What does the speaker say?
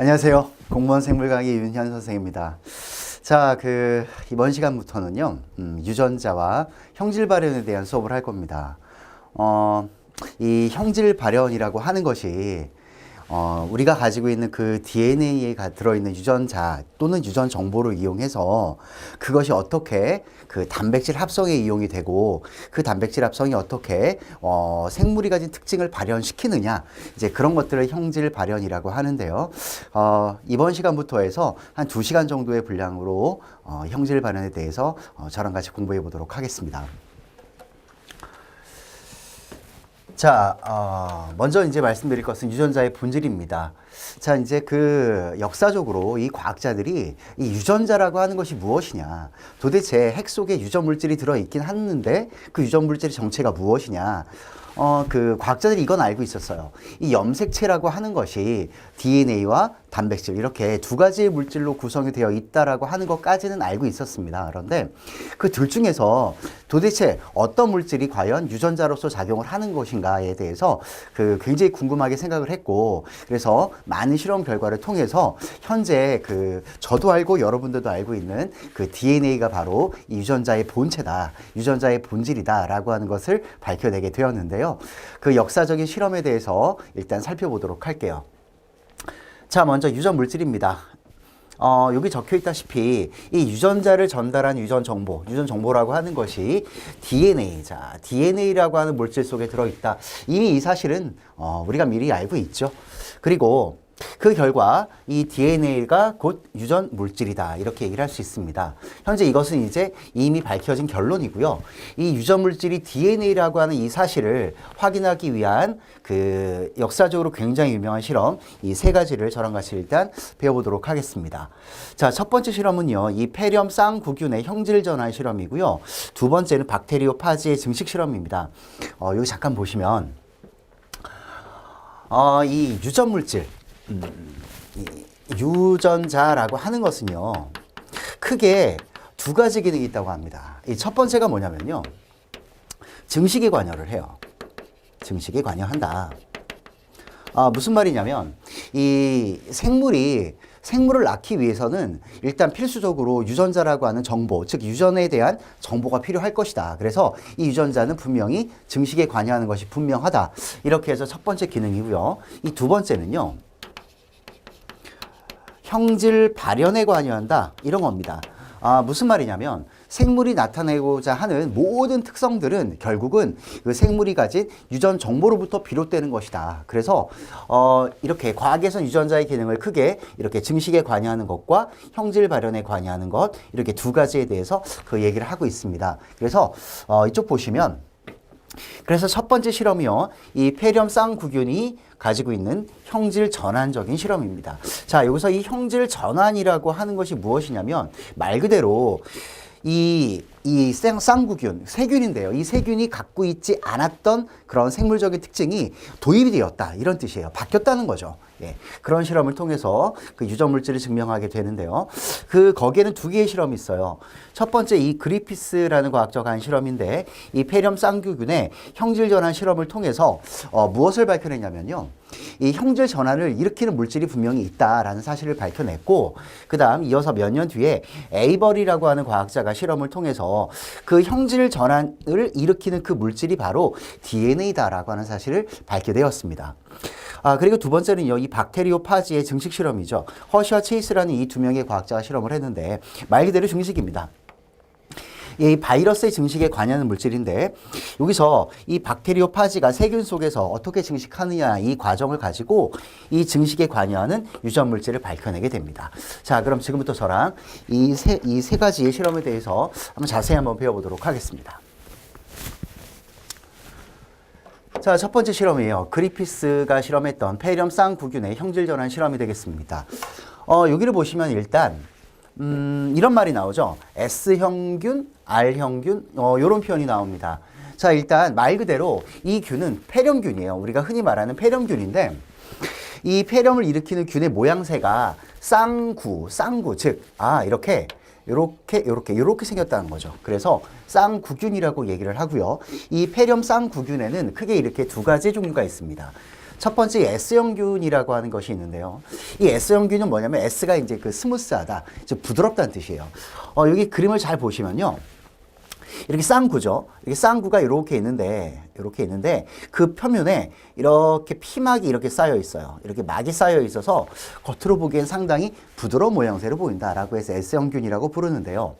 안녕하세요. 공무원 생물 강의 윤현 선생입니다. 자, 그 이번 시간부터는요, 음, 유전자와 형질 발현에 대한 수업을 할 겁니다. 어, 이 형질 발현이라고 하는 것이 어, 우리가 가지고 있는 그 DNA에 가, 들어있는 유전자 또는 유전 정보를 이용해서 그것이 어떻게 그 단백질 합성에 이용이 되고 그 단백질 합성이 어떻게 어, 생물이 가진 특징을 발현시키느냐 이제 그런 것들을 형질 발현이라고 하는데요. 어, 이번 시간부터 해서 한 두 시간 정도의 분량으로 어, 형질 발현에 대해서 어, 저랑 같이 공부해 보도록 하겠습니다. 자, 어, 먼저 이제 말씀드릴 것은 유전자의 본질입니다. 자, 이제 그 역사적으로 이 과학자들이 이 유전자라고 하는 것이 무엇이냐, 도대체 핵 속에 유전 물질이 들어 있긴 하는데 그 유전 물질의 정체가 무엇이냐, 어, 그 과학자들이 이건 알고 있었어요. 이 염색체라고 하는 것이 DNA와 단백질 이렇게 두 가지의 물질로 구성이 되어 있다라고 하는 것까지는 알고 있었습니다. 그런데 그 둘 중에서 도대체 어떤 물질이 과연 유전자로서 작용을 하는 것인가에 대해서 그 굉장히 궁금하게 생각을 했고 그래서 많은 실험 결과를 통해서 현재 그 저도 알고 여러분들도 알고 있는 그 DNA가 바로 이 유전자의 본체다, 유전자의 본질이다라고 하는 것을 밝혀내게 되었는데요. 그 역사적인 실험에 대해서 일단 살펴보도록 할게요. 자, 먼저 유전 물질입니다. 어, 여기 적혀 있다시피 이 유전자를 전달한 유전 정보, 유전 정보라고 하는 것이 DNA. 자, DNA라고 하는 물질 속에 들어 있다. 이미 이 사실은 어, 우리가 미리 알고 있죠. 그리고 그 결과 이 DNA가 곧 유전 물질이다. 이렇게 얘기를 할 수 있습니다. 현재 이것은 이제 이미 밝혀진 결론이고요. 이 유전 물질이 DNA라고 하는 이 사실을 확인하기 위한 그 역사적으로 굉장히 유명한 실험 이 세 가지를 저랑 같이 일단 배워보도록 하겠습니다. 자, 첫 번째 실험은요. 이 폐렴 쌍구균의 형질 전환 실험이고요. 두 번째는 박테리오 파지의 증식 실험입니다. 어, 여기 잠깐 보시면 어, 이 유전 물질 유전자라고 하는 것은요, 크게 두 가지 기능이 있다고 합니다. 이 첫 번째가 뭐냐면요, 증식에 관여를 해요. 증식에 관여한다. 아, 무슨 말이냐면, 이 생물이 생물을 낳기 위해서는 일단 필수적으로 유전자라고 하는 정보, 즉 유전에 대한 정보가 필요할 것이다. 그래서 이 유전자는 분명히 증식에 관여하는 것이 분명하다. 이렇게 해서 첫 번째 기능이고요. 이 두 번째는요. 형질 발현에 관여한다 이런 겁니다. 아, 무슨 말이냐면 생물이 나타내고자 하는 모든 특성들은 결국은 그 생물이 가진 유전 정보로부터 비롯되는 것이다. 그래서 어, 이렇게 과학에선 유전자의 기능을 크게 이렇게 증식에 관여하는 것과 형질 발현에 관여하는 것 이렇게 두 가지에 대해서 그 얘기를 하고 있습니다. 그래서 어, 이쪽 보시면 그래서 첫 번째 실험이요. 이 폐렴 쌍구균이 가지고 있는 형질 전환적인 실험입니다. 자, 여기서 이 형질 전환이라고 하는 것이 무엇이냐면 말 그대로 이, 이 쌍- 쌍구균, 세균인데요. 이 세균이 갖고 있지 않았던 그런 생물적인 특징이 도입이 되었다. 이런 뜻이에요. 바뀌었다는 거죠. 예. 그런 실험을 통해서 그 유전 물질을 증명하게 되는데요. 그 거기에는 두 개의 실험이 있어요. 첫 번째 이 그리피스라는 과학자가 한 실험인데 이 폐렴 쌍규균의 형질 전환 실험을 통해서 어, 무엇을 밝혀냈냐면요. 이 형질 전환을 일으키는 물질이 분명히 있다라는 사실을 밝혀냈고 그 다음 이어서 몇 년 뒤에 에이버리라고 하는 과학자가 실험을 통해 서 그 형질 전환을 일으키는 그 물질이 바로 DNA다라고 하는 사실을 밝게 되었습니다. 아, 그리고 두 번째는요, 이 박테리오파지의 증식 실험이죠. 허시와 체이스라는 이 두 명의 과학자가 실험을 했는데, 말 그대로 증식입니다. 이 바이러스의 증식에 관여하는 물질인데 여기서 이 박테리오파지가 세균 속에서 어떻게 증식하느냐 이 과정을 가지고 이 증식에 관여하는 유전 물질을 밝혀내게 됩니다. 자, 그럼 지금부터 저랑 이 세 이 세 가지의 실험에 대해서 한번 자세히 한번 배워보도록 하겠습니다. 자, 첫 번째 실험이에요. 그리피스가 실험했던 폐렴 쌍구균의 형질 전환 실험이 되겠습니다. 어, 여기를 보시면 일단 음, 이런 말이 나오죠. S형균, R형균, 어, 요런 표현이 나옵니다. 자, 일단 말 그대로 이 균은 폐렴균이에요. 우리가 흔히 말하는 폐렴균인데 이 폐렴을 일으키는 균의 모양새가 쌍구, 쌍구, 즉, 아, 이렇게, 요렇게, 요렇게, 요렇게 생겼다는 거죠. 그래서 쌍구균이라고 얘기를 하고요. 이 폐렴 쌍구균에는 크게 이렇게 두 가지 종류가 있습니다. 첫 번째 S형균이라고 하는 것이 있는데요. 이 S형균은 뭐냐면 S가 이제 그 스무스하다, 이제 부드럽다는 뜻이에요. 어, 여기 그림을 잘 보시면요. 이렇게 쌍구죠. 이렇게 쌍구가 이렇게 있는데, 이렇게 있는데, 그 표면에 이렇게 피막이 이렇게 쌓여 있어요. 이렇게 막이 쌓여 있어서 겉으로 보기엔 상당히 부드러운 모양새로 보인다라고 해서 S형균이라고 부르는데요.